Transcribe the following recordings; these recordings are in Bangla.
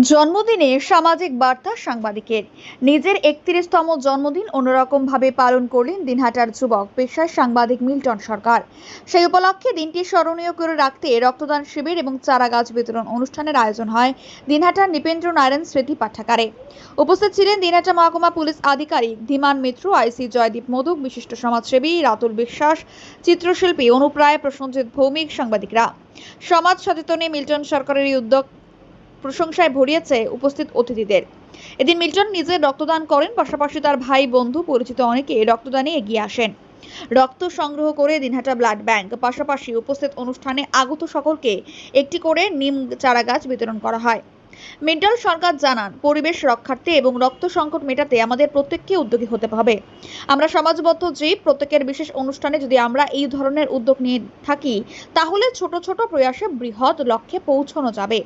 জন্মদিনে সামাজিক বার্তা সাংবাদিকের। নিজের একত্রিশতম জন্মদিন অন্যরকমভাবে পালন করলেন দিনহাটার যুবক পেশায় সাংবাদিক মিল্টন সরকার। সেই উপলক্ষে দিনটি স্মরণীয় করে রাখতে রক্তদান শিবির এবং চারা গাছ বিতরণ অনুষ্ঠানের আয়োজন হয় দিনহাটার নৃপেন্দ্র নারায়ণ স্মৃতি পাঠাগারে। উপস্থিত ছিলেন দিনহাটা মহকুমা পুলিশ আধিকারিক ধীমান মিত্র, আইসি জয়দীপ মোদক বিশিষ্ট সমাজসেবী রাতুল বিশ্বাস, চিত্রশিল্পী অনুপ রায় প্রসঞ্জিৎ ভৌমিক, সাংবাদিকরা। সমাজ সচেতনে মিল্টন সরকারের উদ্যোগ প্রশংসায় ভরিয়েছে উপস্থিত অতিথিদের। এদিন মিল্টন নিজে রক্তদান করেন, পাশাপাশি তার ভাই, বন্ধু, পরিচিত অনেকে রক্তদানে এগিয়ে আসেন। রক্ত সংগ্রহ করে দিনহাটা ব্লাড ব্যাংক, পাশাপাশি উপস্থিত অনুষ্ঠানে আগত সকলকে একটি করে নিম চারা গাছ বিতরণ করা হয়। মিন্টাল সরকার জানান, পরিবেশ রক্ষার্থে এবং রক্ত সংকট মেটাতে আমাদের প্রত্যেককে উদ্যোগী হতে হবে। আমরা সমাজবদ্ধ জীব, প্রত্যেকের বিশেষ অনুষ্ঠানে যদি আমরা এই ধরনের উদ্যোগ নিয়ে থাকি, তাহলে ছোট ছোট প্রয়াসে বৃহৎ লক্ষ্যে পৌঁছানো যাবে।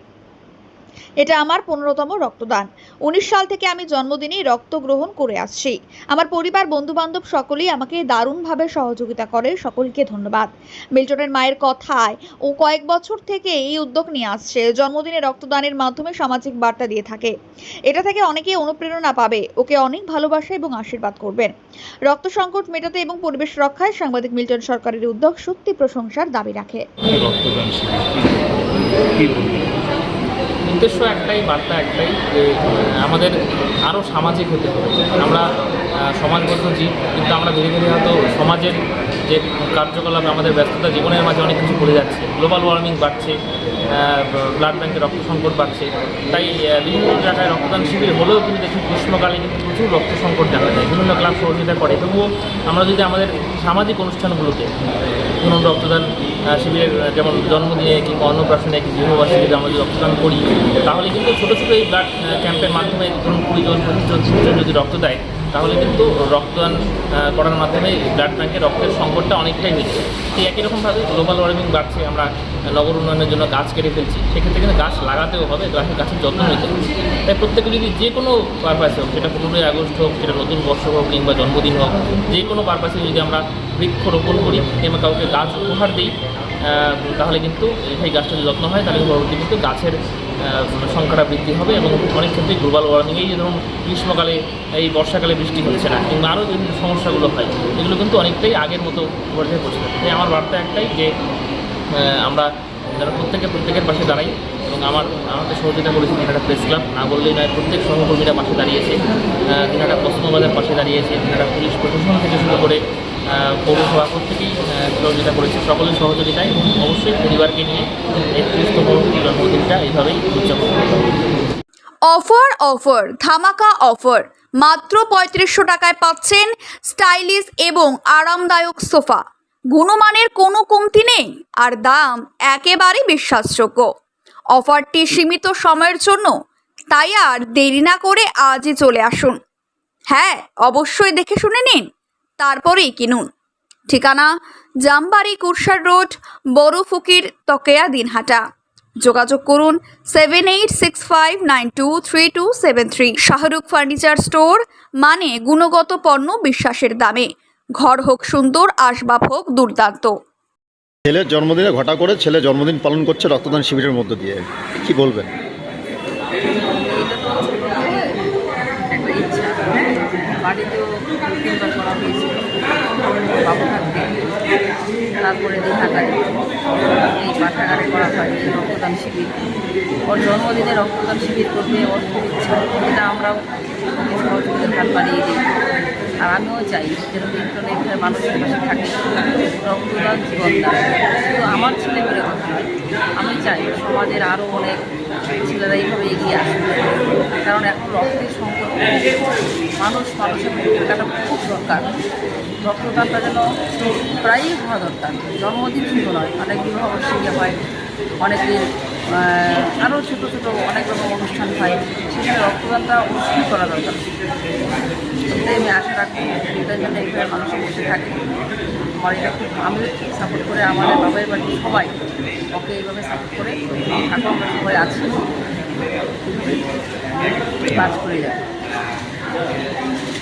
এটা আমার পনেরোতম রক্তদান। উনিশ সাল থেকে আমি জন্মদিনেই রক্ত গ্রহণ করে আসছি। আমার পরিবার বন্ধু বান্ধব সকলেই আমাকে দারুণভাবে সহযোগিতা করে, সকলকে ধন্যবাদ। মিল্টনের মায়ের কথায় ও কয়েক বছর থেকে এই উদ্যোগ নিয়ে আসছে। জন্মদিনে রক্তদানের মাধ্যমে সামাজিক বার্তা দিয়ে থাকে। এটা থেকে অনেকেই অনুপ্রেরণা পাবে, ওকে অনেক ভালোবাসা এবং আশীর্বাদ করবেন। রক্ত সংকট মেটাতে এবং পরিবেশ রক্ষায় সাংবাদিক মিল্টন সরকারের উদ্যোগ সত্যি প্রশংসার দাবি রাখে। রক্তদান উদ্দেশ্য একটাই বার্তা একটাই যে আমাদের আরও সামাজিক হতে হবে। আমরা সমাজবদ্ধ জীব, কিন্তু আমরা ধীরে ধীরে হয়তো সমাজের যে কার্যকলাপ, আমাদের ব্যস্ততা, জীবনের মাঝে অনেক কিছু পড়ে যাচ্ছে। গ্লোবাল ওয়ার্মিং বাড়ছে ব্লাড ব্যাঙ্কে রক্ত সংকট বাড়ছে। তাই বিভিন্ন জায়গায় রক্তদান শিবির হলেও কিন্তু দেখি গ্রীষ্মকালে কিন্তু প্রচুর রক্ত সংকট দেখা যায়। বিভিন্ন ক্লাব সহযোগিতা করে। তবুও আমরা যদি আমাদের সামাজিক অনুষ্ঠানগুলোতে ধরুন রক্তদান শিবিরের যেমন জন্মদিনে কিংবা অন্নপ্রাশনে কি গৃহবাসী যদি আমরা যদি রক্তদান করি, তাহলে কিন্তু ছোটো ছোটো এই ব্লাড ক্যাম্পের মাধ্যমে ধরুন কুড়ি জন, পঁচিশ জন যদি রক্ত দেয় তাহলে কিন্তু রক্তদান করার মাধ্যমে ব্লাড ব্যাঙ্কে রক্তের সংকটটা অনেকটাই মিটছে। এই একই রকমভাবে গ্লোবাল ওয়ার্মিং বাড়ছে, আমরা নগর উন্নয়নের জন্য গাছ কেটে ফেলছি, সেক্ষেত্রে কিন্তু গাছ লাগাতেও হবে, গাছের গাছের যত্ন নিতে হবে। তাই প্রত্যেকে যদি যে কোনো পারপাসে হোক, সেটা পনেরোই আগস্ট হোক, সেটা নতুন বর্ষ হোক কিংবা জন্মদিন হোক, যে কোনো পারপাসে যদি আমরা বৃক্ষরোপণ করি, কিংবা কাউকে গাছ উপহার দিই তাহলে কিন্তু সেই গাছটা যদি যত্ন হয়, তাহলে পরবর্তী কিন্তু গাছের সংখ্যাটা বৃদ্ধি হবে এবং অনেক ক্ষেত্রে গ্লোবাল ওয়ার্মিং এই ধরুন গ্রীষ্মকালে এই বর্ষাকালে বৃষ্টি হচ্ছে না কিংবা আরও বিভিন্ন সমস্যাগুলো হয় এগুলো কিন্তু অনেকটাই আগের মতো পর্যায়ে পৌঁছে তাই আমার বার্তা একটাই যে আমরা যারা প্রত্যেকে প্রত্যেকের পাশে দাঁড়াই এবং আমার আমাকে সহযোগিতা করেছে দিনাটা প্রেস ক্লাব। না বললেই নয় প্রত্যেক সহকর্মীরা পাশে দাঁড়িয়েছে। আহ, দিনাটা পশ্চিমবাজার পাশে দাঁড়িয়েছে দিনাটা পুলিশ প্রশাসন থেকে শুরু করে পৌরসভা আহ, সহযোগিতা করেছে সকলের সহযোগিতায় অবশ্যই পরিবারকে নিয়ে একত্রিশতম জন্মদিনটা এইভাবেই উদযাপন অফার অফার ধামাকা অফার। মাত্র পঁয়ত্রিশশো টাকায় পাচ্ছেন স্টাইলিশ এবং আরামদায়ক সোফা। গুণমানের কোনো কমতি নেই আর দাম একেবারে বিশ্বাসযোগ্য। অফারটি সীমিত সময়ের জন্য তাই আর দেরি না করে আজই চলে আসুন। হ্যাঁ অবশ্যই দেখে শুনে নিন। তারপরেই কিনুন। ঠিকানা জামবাড়ি কুরসার রোড বড় ফকির তকেয়া দিনহাটা। যোগাযোগ করুন seven eight six five nine two three two seven three Shahrukh furniture store মানে গুণগত পণ্য বিশ্বাসের দামে। ঘর হোক সুন্দর আসবাব হোক দুর্দান্ত। ছেলের জন্মদিনে ঘটা করে ছেলে জন্মদিন পালন করছে রক্তদান শিবিরের মধ্য দিয়ে। কি বলবেন? ইচ্ছা বাড়িতেও তিনবার করা হয়েছিল বাবু থাকতে তারপরে দিনহাটায় এই পাঠাগারে করা হয় এই রক্তদান শিবির। ওর জন্মদিনে রক্তদান শিবির করতে ওর খুব ইচ্ছা। এটা আমরাও সহযোগিতার হাত বাড়িয়ে দিই। আর আমিও চাই যেন বিজ্ঞানে এখানে মানুষের পাশে থাকে। রক্তদান জীবনদান শুধু আমার ছেলেমেয়ের কথা নয়, আমি চাই সমাজের আরও অনেক ছেলেরা এইভাবে এগিয়ে আসবে কারণ এখন রক্তের সংকট মানুষ মানুষের মধ্যে খুব দরকার। রক্তদানটা যেন প্রায়ই হওয়া দরকার। জন্মদিন শুধু নয়, অনেক বিবাহবার্ষিকী হয় অনেকের আরও ছোটো ছোটো অনেক রকম অনুষ্ঠান হয়, সেখানে রক্তদানটা অবশ্যই করা দরকার। এটাই আমি আশা রাখব এটার জন্য এইভাবে মানুষের বসে থাকে। আমার এটা খুব আমি সাপোর্ট করে আমাদের বাবার বাড়ি সবাই ওকে এইভাবে সাপোর্ট করে, এখন সবাই আছি। কাজ করে যায় Yeah.